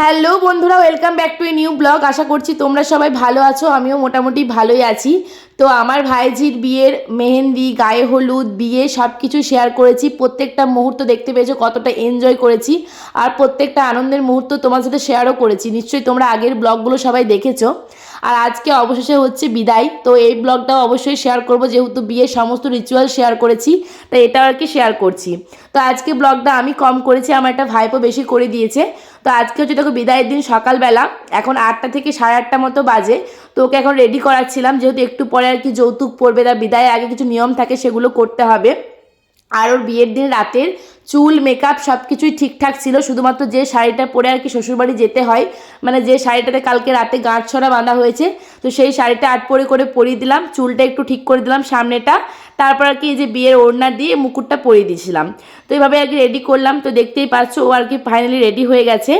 Hello বন্ধুরা welcome back to a new blog আশা করছি তোমরা সবাই ভালো আছো, আমিও মোটামুটি ভালোই আছি। তো আমার ভাইঝির বিয়ের মেহেন্দি, গায়ে হলুদ, বিয়ে সব কিছু শেয়ার করেছি। প্রত্যেকটা মুহূর্ত দেখতে পেয়েছ, কতটা এনজয় করেছি। আর প্রত্যেকটা আনন্দের মুহূর্ত তোমার সাথে শেয়ারও করেছি। নিশ্চয়ই তোমরা আগের ব্লগগুলো সবাই দেখেছ। আর আজকে অবশেষে হচ্ছে বিদায়। তো এই ব্লগটাও অবশ্যই শেয়ার করব, যেহেতু বিয়ের সমস্ত রিচুয়াল শেয়ার করেছি, তাই এটাও আর কি শেয়ার করছি। তো আজকে ব্লগটা আমি কম করেছি, আমার একটা ভাইপো বেশি করে দিয়েছে। তো আজকে হচ্ছে দেখো বিদায়ের দিন সকালবেলা, এখন আটটা থেকে সাড়ে আটটা মতো বাজে, তো ওকে এখন রেডি করাচ্ছিলাম, যেহেতু একটু পরে আর কি যৌতুক পড়বে তার বিদায়ের আগে কিছু নিয়ম থাকে, সেগুলো করতে হবে। আর ওর বিয়ের দিন রাতের চুল মেকআপ সব কিছুই ঠিকঠাক ছিল, শুধুমাত্র যে শাড়িটা পরে আর কি শ্বশুরবাড়ি যেতে হয় মানে যে শাড়িটাতে কালকে রাতে গাঁট ছড়া বাঁধা হয়েছে, তো সেই শাড়িটা আট পরে করে পরিয়ে দিলাম, চুলটা একটু ঠিক করে দিলাম সামনেটা, তারপর আর কি এই যে বিয়ের ওড়না দিয়ে মুকুটটা পরিয়ে দিয়েছিলাম। তো এইভাবে আর কি রেডি করলাম, তো দেখতেই পাচ্ছ ও আর কি ফাইনালি রেডি হয়ে গেছে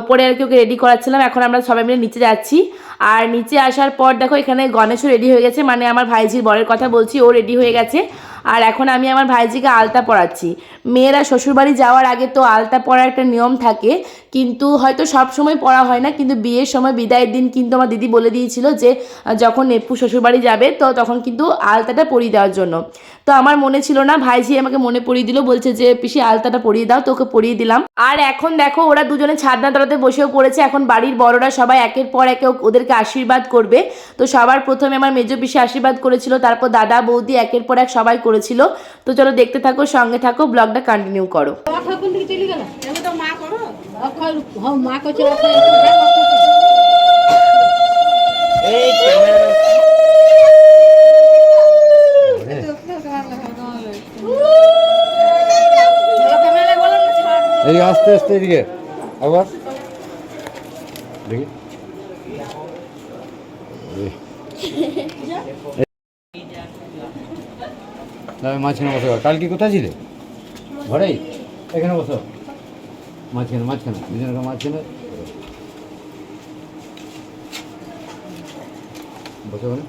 উপরে আর কি ওকে রেডি করাচ্ছিলাম, এখন আমরা সবাই মিলে নিচে যাচ্ছি। আর নিচে আসার পর দেখো এখানে গণেশও রেডি হয়ে গেছে। মানে আমার ভাইজির বরের কথা বলছি, ও রেডি হয়ে গেছে। আর এখন আমি আমার ভাইজিকে আলতা পরাচ্ছি। মেয়েরা শ্বশুরবাড়ি যাওয়ার আগে তো আলতা পরার একটা নিয়ম থাকে কিন্তু হয়তো সব সময় পড়া হয় না, কিন্তু বিয়ের সময়, বিদায়ের দিন কিন্তু আমার দিদি বলে দিয়েছিল যে যখন নেপু শ্বশুরবাড়ি যাবে, তো তখন কিন্তু আলতাটা পরিয়ে দেওয়ার জন্য। তো আমার মনে ছিল না, ভাইজি আমাকে মনে পড়িয়ে দিল, বলছে যে, পিসি, আলতাটা পরিয়ে দাও তো ওকে পরিয়ে দিলাম। আর এখন দেখো, ওরা দুজনে ছাদনা তলাতে বসেও পড়েছে, এখন বাড়ির বড়রা সবাই একের পর একে ওদেরকে আশীর্বাদ করবে। তো সবার প্রথমে আমার মেজো পিসি আশীর্বাদ করেছিল, তারপর দাদা, বৌদি একের পর এক সবাই করেছিল। তো চলো দেখতে থাকো, সঙ্গে থাকো, ব্লগটা কন্টিনিউ করো। অক্ষয় মা হ্যাঁ করছে অক্ষয় এই আস্তে আস্তে এদিকে আবার দেখি মাঝখানে বসো কাল কি কোথায় ছিলে ঘরেই এখানে বসো মাঝখানে মাঝখানে দুজনের মাঝখানে। বসে মানে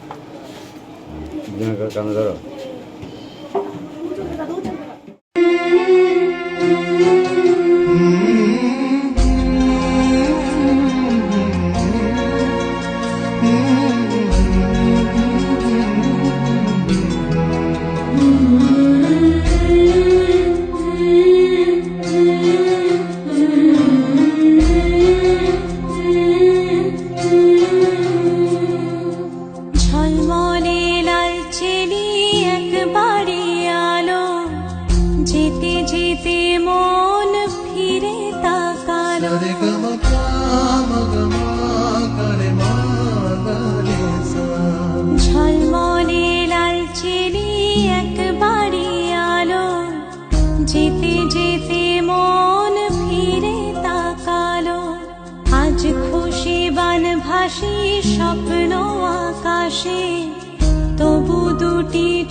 দুজনের কানে ধরো।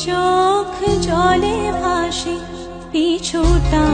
চোখ জলে ভাসে পিছুটা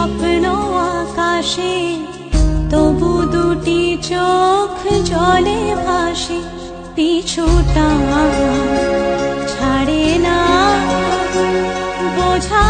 স্বপ্ন আকাশে তবু দুটি চোখ জলে ভাসে পিছুটা ছাড়ে না বোঝে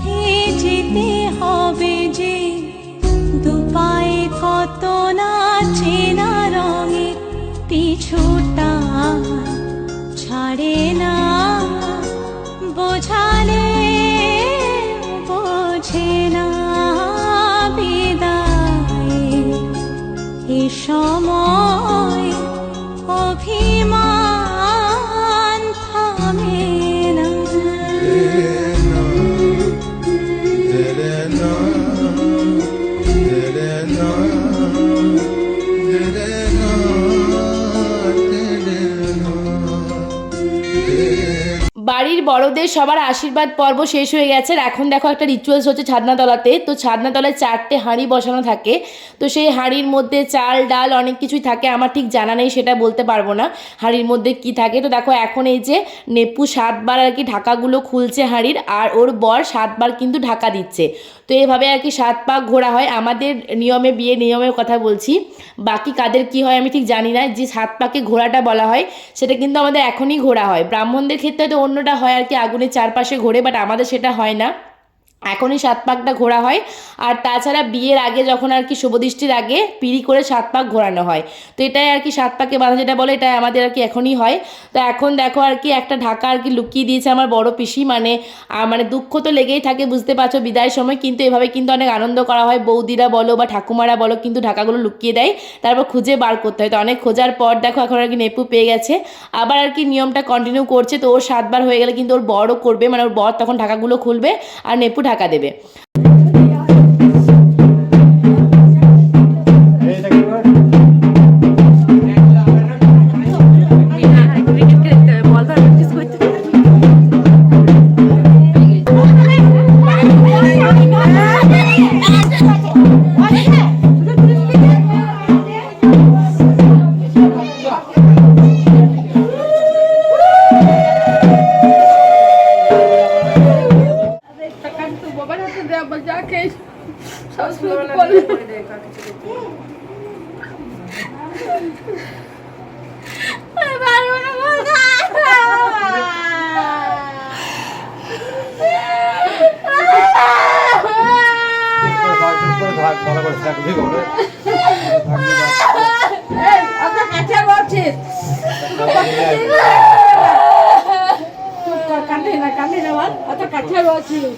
বড়দের সবার আশীর্বাদ পর্ব শেষ হয়ে গেছে। এখন দেখো একটা রিচুয়ালস হচ্ছে ছাদনাতলাতে। তো ছাদনাতলায় চারটে হাঁড়ি বসানো থাকে। তো সেই হাঁড়ির মধ্যে চাল, ডাল অনেক কিছুই থাকে। আমার ঠিক জানা নেই, সেটা বলতে পারব না হাঁড়ির মধ্যে কি থাকে। তো দেখো এখন এই যে নেপু সাতবার আর কি ঢাকাগুলো খুলছে হাঁড়ির, আর ওর বর সাতবার কিন্তু ঢাকা দিচ্ছে। তো এভাবে আর কি সাত পাক ঘোরা হয়। আমাদের নিয়মে বিয়ে নিয়মের কথা বলছি। বাকি কাদের কি হয় আমি ঠিক জানি না। যে সাত পাকে ঘোরাটা বলা হয়, সেটা কিন্তু আমাদের এখনই ঘোরা হয়। ব্রাহ্মণদের ক্ষেত্রে তো অন্যটা হয়। আর কি আগুনের চারপাশে ঘোরে বাট আমাদের সেটা হয় না। এখনই সাত পাকটা ঘোরা হয়। আর তাছাড়া বিয়ের আগে যখন আর কি শুভদৃষ্টির আগে পিড়ি করে সাত পাক ঘোরানো হয়। তো এটাই আর কি সাত পাকে বাঁধা যেটা বলে, এটাই আমাদের আর কি এখনই হয়। তো এখন দেখো আর কি একটা ঢাকা আর কি লুকিয়ে দিয়েছে আমার বড় পিসি। মানে মানে দুঃখ তো লেগেই থাকে, বুঝতে পারছ, বিদায়ের সময়। কিন্তু এভাবে কিন্তু অনেক আনন্দ করা হয়। বৌদিরা বলো বা ঠাকুমারা বলো কিন্তু ঢাকাগুলো লুকিয়ে দেয়। তারপর খুঁজে বার করতে হয়। তো অনেক খোঁজার পর দেখো এখন আর কি নেপু পেয়ে গেছে। আবার আর কি নিয়মটা কন্টিনিউ করছে। তো ওর সাতবার হয়ে গেলে কিন্তু ওর বড়ও করবে। মানে ওর বর তখন ঢাকাগুলো খুলবে। আর নেপু ঢাকা দেবে। কাঁদিস না কাঁদিস না অত কাছে বলছিস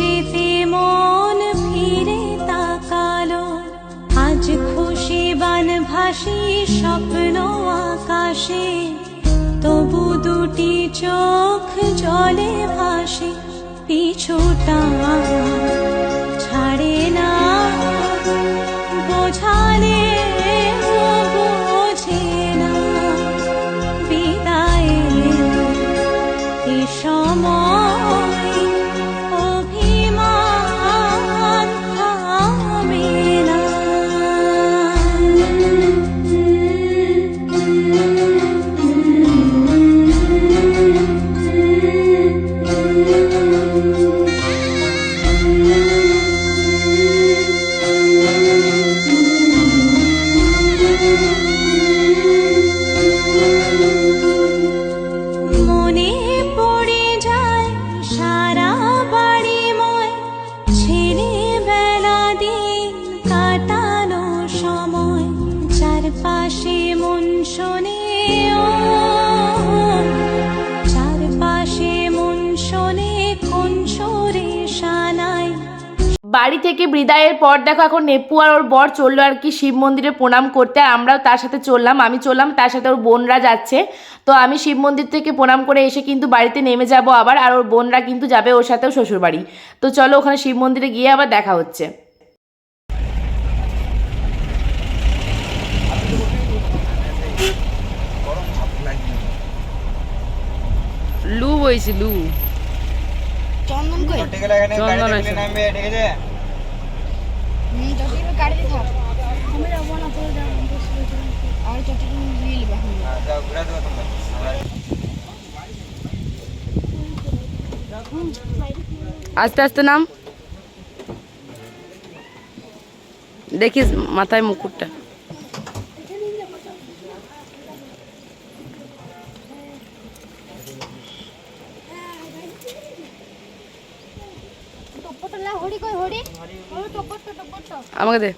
যেতে মন ফিরে তাকালো। আজ খুশি বান ভাসি স্বপ্ন আকাশে। তবু দুটি চোখ জলে ভাসে, পিছুটা ছাড়ে না। বোঝালে বোঝে না বিদায়ের এ বিদায়ের পর দেখো এখন নেপু আর ওর বর চলল আর কি শিব মন্দিরে প্রণাম করতে আর আমরাও তার সাথে চললাম আমি চললাম তার সাথে ওর বোনরা যাচ্ছে। তো আমি শিব মন্দির থেকে প্রণাম করে এসে কিন্তু বাড়িতে নেমে যাব আবার আর ওর বোনরা কিন্তু যাবে ওর সাথেও শ্বশুরবাড়ি। তো চলো ওখানে শিব মন্দিরে গিয়ে আবার দেখা হচ্ছে। লু বইছি লু। চন্দন কই? চন্দন আছে। চটি গাড়িতে থাক। আমি যাব না যাব আর চটি নিয়ে নেবে আস্তে আস্তে নাম। দেখিস মাথায় মুকুটটা। আমাকে দে।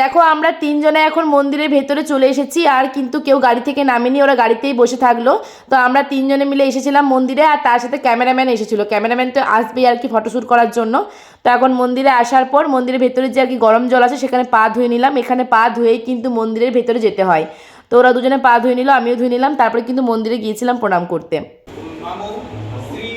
দেখো, আমরা তিনজনে এখন মন্দিরের ভেতরে চলে এসেছি, আর কিন্তু কেউ গাড়ি থেকে নামেনি, ওরা গাড়িতেই বসে থাকল। তো আমরা তিনজনে মিলে এসেছিলাম মন্দিরে, আর তার সাথে ক্যামেরাম্যান এসেছিল। ক্যামেরাম্যান তো আসবেই আর কি ফটোশ্যুট করার জন্য। তো এখন মন্দিরে আসার পর মন্দিরের ভেতরে যে আর কি গরম জল আছে, সেখানে পা ধুয়ে নিলাম। এখানে পা ধুয়েই কিন্তু মন্দিরের ভেতরে যেতে হয়। তো ওরা দুজনে পা ধুয়ে নিল, আমিও ধুয়ে নিলাম, তারপরে কিন্তু মন্দিরে গিয়েছিলাম প্রণাম করতে। নামো শ্রী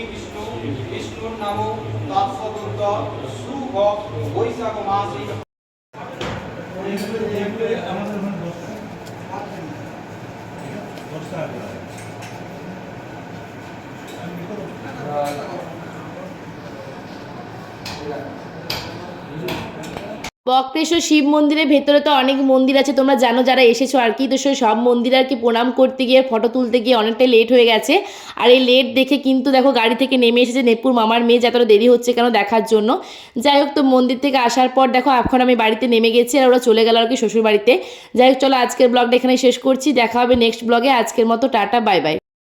বক্রেশ্বর শিব মন্দিরের ভেতরে তো অনেক মন্দির আছে, তোমরা জানো যারা এসেছ আর কি, তো সেই সব মন্দির আর কি প্রণাম করতে গিয়ে ফটো তুলতে গিয়ে অনেকটাই লেট হয়ে গেছে। আর এই লেট দেখে কিন্তু দেখো গাড়ি থেকে নেমে এসেছে নেপুর মামার মেয়ে যে এতটা দেরি হচ্ছে কেন দেখার জন্য। যাই হোক, তো মন্দির থেকে আসার পর দেখো এখন আমি বাড়িতে নেমে গেছি আর ওরা চলে গেল আর কি শ্বশুর বাড়িতে যাই হোক, চলো আজকের ব্লগটা এখানে শেষ করছি, দেখা হবে নেক্সট ব্লগে আজকের মতো টাটা বাই বাই